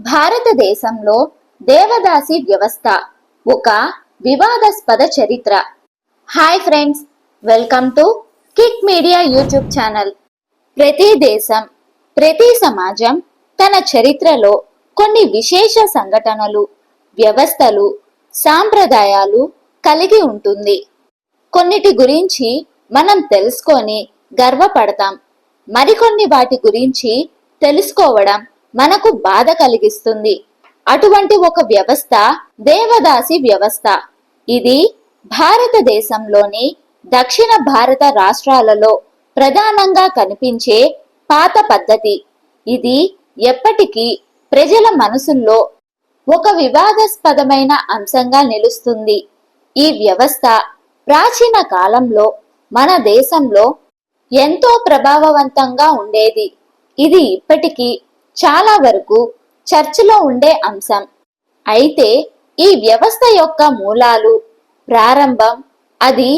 భారతదేశంలో దేవదాసి వ్యవస్థ ఒక వివాదాస్పద చరిత్ర. Hi friends welcome to Kick Media YouTube channel ప్రతి దేశం ప్రతి సమాజం తన చరిత్రలో కొన్ని విశేష సంఘటనలు వ్యవస్థలు సాంప్రదాయాలు కలిగి ఉంటుంది. కొన్నిటి గురించి మనం తెలుసుకొని గర్వపడతాం. మరికొన్ని వాటి గురించి తెలుసుకోవడం మనకు బాధ కలిగిస్తుంది. అటువంటి ఒక వ్యవస్థ దేవదాసి వ్యవస్థ. ఇది భారతదేశంలోని దక్షిణ భారత రాష్ట్రాలలో ప్రధానంగా కనిపించే పాత పద్ధతి. ఇది ఎప్పటికీ ప్రజల మనసుల్లో ఒక వివాదాస్పదమైన అంశంగా నిలుస్తుంది. ఈ వ్యవస్థ ప్రాచీన కాలంలో మన దేశంలో ఎంతో ప్రభావవంతంగా ఉండేది. ఇది ఇప్పటికీ చాలా వరకు చర్చిలో ఉండే అంశం. అయితే ఈ వ్యవస్థ యొక్క మూలాలు ప్రారంభం అది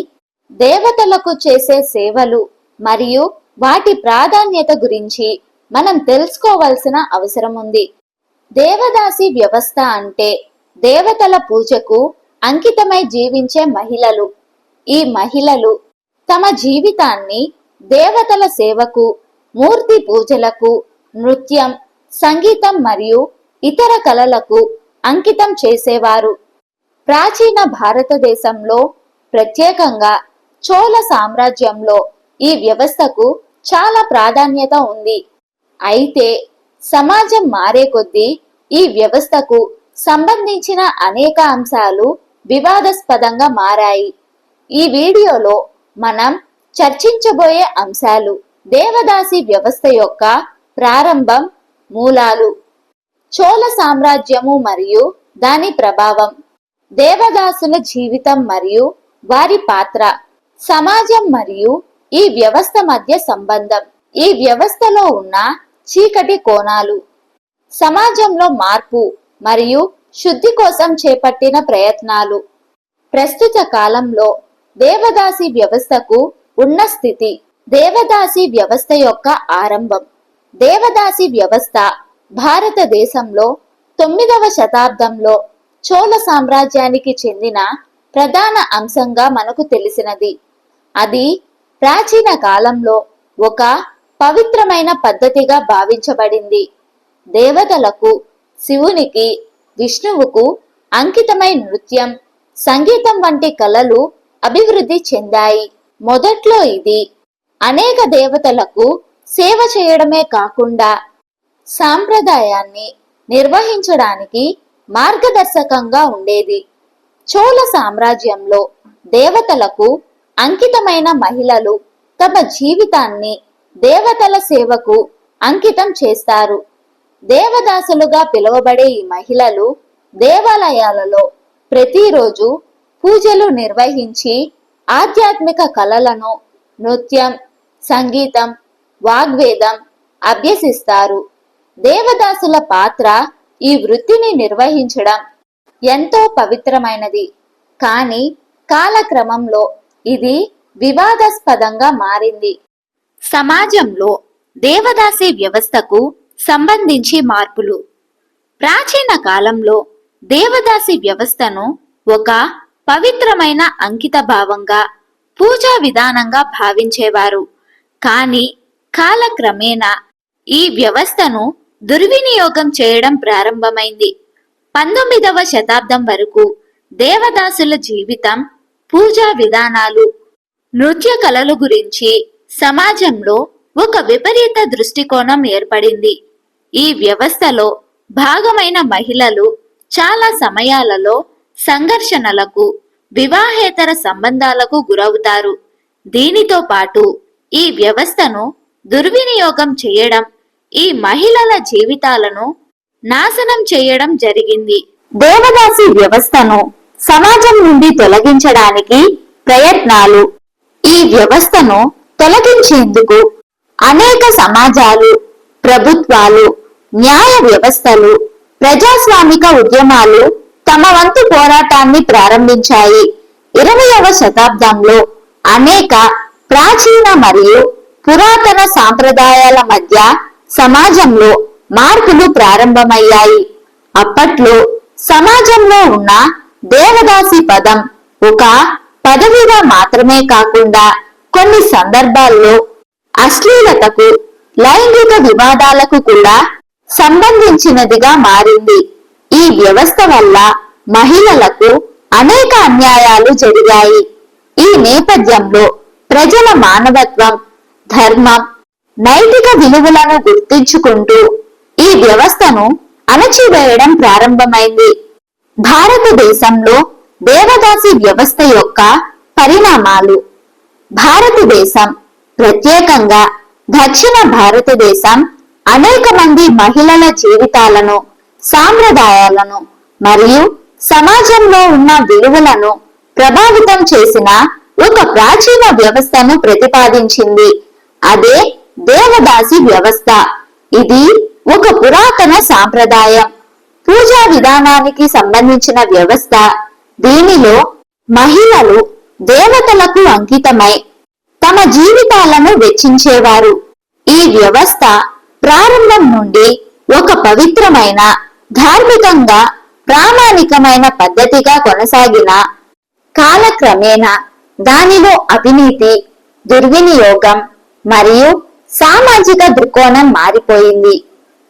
దేవతలకు చేసే సేవలు మరియు వాటి ప్రాధాన్యత గురించి మనం తెలుసుకోవాల్సిన అవసరం ఉంది. దేవదాసి వ్యవస్థ అంటే దేవతల పూజకు అంకితమై జీవించే మహిళలు. ఈ మహిళలు తమ జీవితాన్ని దేవతల సేవకు మూర్తి పూజలకు నృత్యం సంగీతం మరియు ఇతర కళలకు అంకితం చేసేవారు. ప్రాచీన భారతదేశంలో ప్రత్యేకంగా చోళ సామ్రాజ్యంలో ఈ వ్యవస్థకు చాలా ప్రాధాన్యత ఉంది. అయితే సమాజం మారే కొద్దీ ఈ వ్యవస్థకు సంబంధించిన అనేక అంశాలు వివాదాస్పదంగా మారాయి. ఈ వీడియోలో మనం చర్చించబోయే అంశాలు దేవదాసి వ్యవస్థ యొక్క ప్రారంభం మూలాలు. చోళ సామ్రాజ్యము మరియు దాని ప్రభావం. దేవదాసుల జీవితం మరియు వారి పాత్ర. సమాజం మరియు ఈ వ్యవస్థ మధ్య సంబంధం. ఈ వ్యవస్థలో ఉన్న చీకటి కోణాలు. సమాజంలో మార్పు మరియు శుద్ధి కోసం చేపట్టిన ప్రయత్నాలు. ప్రస్తుత కాలంలో దేవదాసి వ్యవస్థకు ఉన్న స్థితి దేవదాసి వ్యవస్థ యొక్క ఆరంభం. దేవదాసి వ్యవస్థ భారతదేశంలో తొమ్మిదవ శతాబ్దంలో చోళ సామ్రాజ్యానికి చెందిన ప్రధాన అంశంగా మనకు తెలిసినది. అది ప్రాచీన కాలంలో ఒక పవిత్రమైన పద్ధతిగా భావించబడింది. దేవతలకు శివునికి విష్ణువుకు అంకితమై నృత్యం సంగీతం వంటి కళలు అభివృద్ధి చెందాయి. మొదట్లో ఇది అనేక దేవతలకు సేవ చేయడమే కాకుండా సాంప్రదాయాన్ని నిర్వహించడానికి మార్గదర్శకంగా ఉండేది. చోళ సామ్రాజ్యంలో దేవతలకు అంకితమైన మహిళలు తమ జీవితాన్ని దేవతల సేవకు అంకితం చేస్తారు. దేవదాసులుగా పిలువబడే ఈ మహిళలు దేవాలయాలలో ప్రతిరోజు పూజలు నిర్వహించి ఆధ్యాత్మిక కళలను నృత్యం సంగీతం వాగ్వేదం అభ్యసిస్తారు. దేవదాసుల పాత్ర ఈ వృత్తిని నిర్వహించడం ఎంతో పవిత్రమైనది. కానీ కాలక్రమంలో ఇది వివాదాస్పదంగా మారింది. సమాజంలో దేవదాసి వ్యవస్థకు సంబంధించి మార్పులు. ప్రాచీన కాలంలో దేవదాసి వ్యవస్థను ఒక పవిత్రమైన అంకిత భావంగా పూజా విధానంగా భావించేవారు. కానీ కాలక్రమేణా ఈ వ్యవస్థను దుర్వినియోగం చేయడం ప్రారంభమైంది. పంతొమ్మిదవ శతాబ్దం వరకు దేవదాసుల జీవితం పూజా విధానాలు నృత్య కళలు గురించి సమాజంలో ఒక విపరీత దృష్టికోణం ఏర్పడింది. ఈ వ్యవస్థలో భాగమైన మహిళలు చాలా సమయాలలో సంఘర్షణలకు వివాహేతర సంబంధాలకు గురవుతారు. దీనితో పాటు ఈ వ్యవస్థను దుర్వినియోగం చేయడం ఈ మహిళల జీవితాలను నాశనం చేయడం జరిగింది. దేవదాసి వ్యవస్థను సమాజం నుండి తొలగించడానికి ప్రయత్నాలు. ఈ వ్యవస్థను తొలగించేందుకు అనేక సమాజాలు ప్రభుత్వాలు న్యాయ వ్యవస్థలు ప్రజాస్వామిక ఉద్యమాలు తమ వంతు పోరాటాన్ని ప్రారంభించాయి. ఇరవయవ శతాబ్దంలో అనేక ప్రాచీన మరియు పురాతన సాంప్రదాయాల మధ్య సమాజంలో మార్పులు ప్రారంభమయ్యాయి. అప్పట్లో సమాజంలో ఉన్న దేవదాసి పదం ఒక పదవిగా మాత్రమే కాకుండా కొన్ని సందర్భాల్లో అశ్లీలతకు లైంగిక వివాదాలకు కూడా సంబంధించినదిగా మారింది. ఈ వ్యవస్థ వల్ల మహిళలకు అనేక అన్యాయాలు జరిగాయి. ఈ నేపథ్యంలో ప్రజల మానవత్వం ధర్మం నైతిక విలువలను గుర్తించుకుంటూ ఈ వ్యవస్థను అణచివేయడం ప్రారంభమైంది. భారతదేశంలో దేవదాసి వ్యవస్థ యొక్క పరిణామాలు. భారతదేశం ప్రత్యేకంగా దక్షిణ భారతదేశం అనేక మంది మహిళల జీవితాలను సాంప్రదాయాలను మరియు సమాజంలో ఉన్న విలువలను ప్రభావితం చేసిన ఒక ప్రాచీన వ్యవస్థను ప్రతిపాదించింది అదే దేవదాసి వ్యవస్థ. ఇది ఒక పురాతన సాంప్రదాయం. పూజా విధానానికి సంబంధించిన వ్యవస్థ. దీనిలో మహిళలు దేవతలకు అంకితమై తమ జీవితాలను వెచ్చించేవారు. ఈ వ్యవస్థ ప్రారంభం నుండి ఒక పవిత్రమైన ధార్మికంగా ప్రామాణికమైన పద్ధతిగా కొనసాగిన కాలక్రమేణా దానిలో అవినీతి దుర్వినియోగం మరియు సామాజిక దృక్కోణం మారిపోయింది.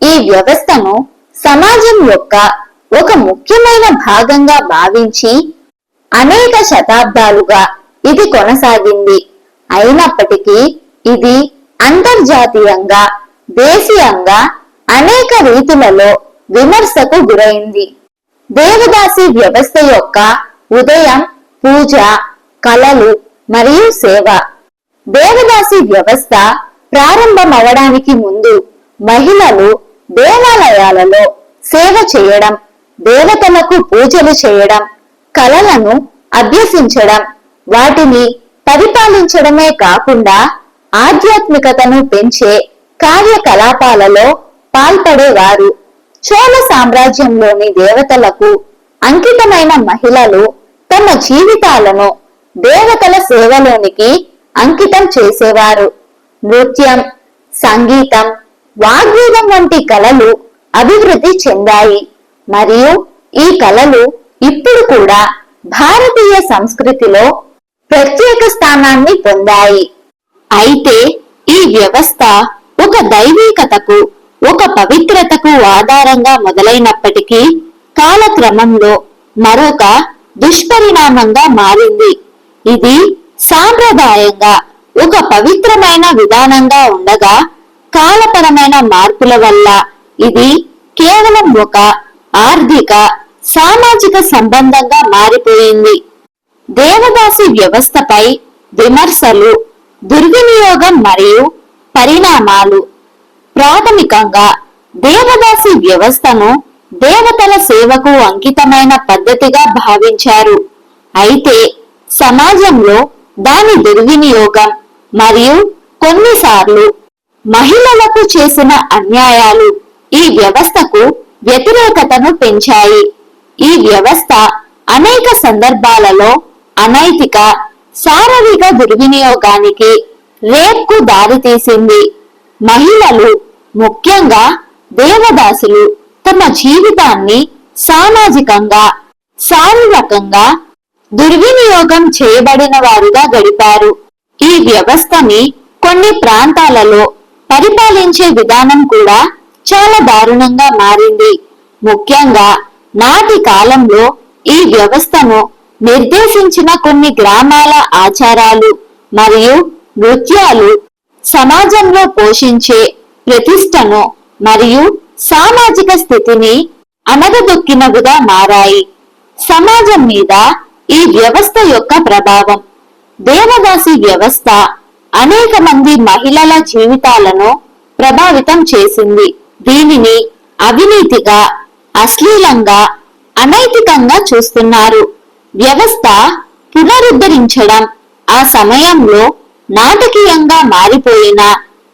ఈ వ్యవస్థను సమాజం యొక్క ఒక ముఖ్యమైన భాగంగా భావించి అనేక శతాబ్దాలుగా ఇది కొనసాగింది. అయినప్పటికీ ఇది అంతర్జాతీయంగా దేశీయంగా అనేక రీతులలో విమర్శకు గురైంది. దేవదాసి వ్యవస్థ యొక్క ఉదయం పూజ కళలు మరియు సేవ దేవదాసి వ్యవస్థ ప్రారంభమవడానికి ముందు మహిళలు దేవాలయాలలో సేవ చేయడం దేవతలకు పూజలు చేయడం కళలను అభ్యసించడం వాటిని పరిపాలించడమే కాకుండా ఆధ్యాత్మికతను పెంచే కార్యకలాపాలలో పాల్పడేవారు. చోళ సామ్రాజ్యంలోని దేవతలకు అంకితమైన మహిళలు తమ జీవితాలను దేవతల సేవలోనికి అంకితం చేసేవారు. నృత్యం సంగీతం వాగ్వేదం వంటి కళలు అభివృద్ధి చెందాయి. మరియు ఈ కళలు ఇప్పుడు కూడా భారతీయ సంస్కృతిలో ప్రత్యేక స్థానాన్ని పొందాయి. అయితే ఈ వ్యవస్థ ఒక దైవీకతకు ఒక పవిత్రతకు ఆధారంగా మొదలైనప్పటికీ కాలక్రమంలో మరొక దుష్పరిణామంగా మారింది. ఇది సాంప్రదాయంగా ఒక పవిత్రమైన విధానంగా ఉండగా కాలపరమైన మార్పుల వల్ల ఇది కేవలం ఒక ఆర్థిక సామాజిక సంబంధంగా మారిపోయింది. దేవదాసి వ్యవస్థపై విమర్శలు దుర్వినియోగం మరియు పరిణామాలు ప్రాథమికంగా దేవదాసి వ్యవస్థను దేవతల సేవకు అంకితమైన పద్ధతిగా భావించారు. అయితే సమాజంలో దాని దుర్వినియోగం మరియు కొన్నిసార్లు మహిళలకు చేసిన అన్యాయాలు ఈ వ్యవస్థకు వ్యతిరేకతను పెంచాయి. ఈ వ్యవస్థ అనేక సందర్భాలలో అనైతిక శారీరక దుర్వినియోగానికి రేప్కు దారితీసింది మహిళలు ముఖ్యంగా దేవదాసులు తమ జీవితాన్ని సామాజికంగా శారీరకంగా దుర్వినియోగం చేయబడిన వారుగా గడిపారు. ఈ వ్యవస్థని కొన్ని ప్రాంతాలలో పరిపాలించే విధానం కూడా చాలా దారుణంగా మారింది. ముఖ్యంగా నాటి కాలంలో ఈ వ్యవస్థను నిర్దేశించిన కొన్ని గ్రామాల ఆచారాలు మరియు నృత్యాలు సమాజంలో పోషించే ప్రతిష్టను మరియు సామాజిక స్థితిని అనగదొక్కినవిగా మారాయి. సమాజం మీద ఈ వ్యవస్థ యొక్క ప్రభావం. దేవదాసి వ్యవస్థ అనేక మంది మహిళల జీవితాలను ప్రభావితం చేసింది. దీనిని అవినీతిగా అశ్లీలంగా అనైతికంగా చూస్తున్నారు. వ్యవస్థ పునరుద్ధరించడం ఆ సమయంలో నాటకీయంగా మారిపోయిన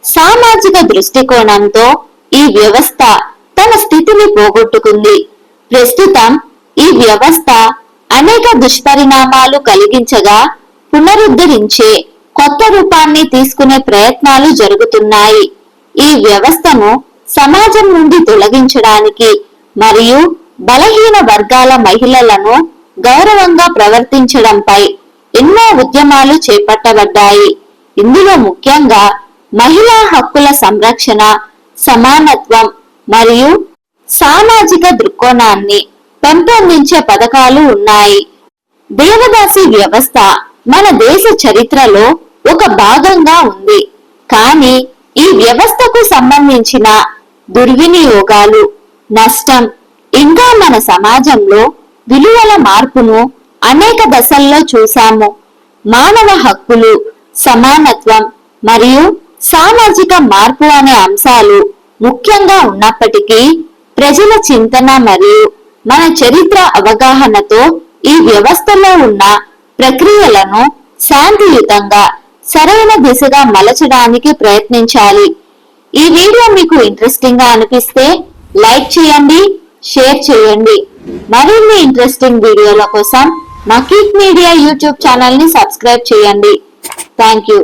సామాజిక దృష్టికోణంతో ఈ వ్యవస్థ తన స్థితిని పోగొట్టుకుంది. ప్రస్తుతం ఈ వ్యవస్థ అనేక దుష్పరిణామాలు కలిగించగా పునరుద్ధరించే కొత్త రూపాన్ని తీసుకునే ప్రయత్నాలు జరుగుతున్నాయి. ఈ వ్యవస్థను సమాజం నుండి తొలగించడానికి మరియు బలహీన వర్గాల మహిళలను గౌరవంగా ప్రవర్తించడంపై ఎన్నో ఉద్యమాలు చేపట్టబడ్డాయి. ఇందులో ముఖ్యంగా మహిళా హక్కుల సంరక్షణ సమానత్వం మరియు సామాజిక దృక్కోణాన్ని పెంపొందించే పథకాలు ఉన్నాయి. దేవదాసి వ్యవస్థ మన దేశ చరిత్రలో ఒక భాగంగా ఉంది. కానీ ఈ వ్యవస్థకు సంబంధించిన దుర్వినియోగాలు నష్టం ఇంకా మన సమాజంలో విలువల మార్పును అనేక దశల్లో చూశాము. మానవ హక్కులు సమానత్వం మరియు సామాజిక మార్పు అనే అంశాలు ముఖ్యంగా ఉన్నప్పటికీ ప్రజల చింతన మరియు మన చరిత్ర అవగాహనతో ఈ వ్యవస్థలో ఉన్న ప్రక్రియలను శాంతియుతంగా సరైన దిశగా మలచడానికి ప్రయత్నించాలి. ఈ వీడియో మీకు ఇంట్రెస్టింగ్గా అనిపిస్తే లైక్ చేయండి షేర్ చేయండి. మరిన్ని ఇంట్రెస్టింగ్ వీడియోల కోసం మా కిక్ మీడియా యూట్యూబ్ ఛానల్ని సబ్స్క్రైబ్ చేయండి. Thank you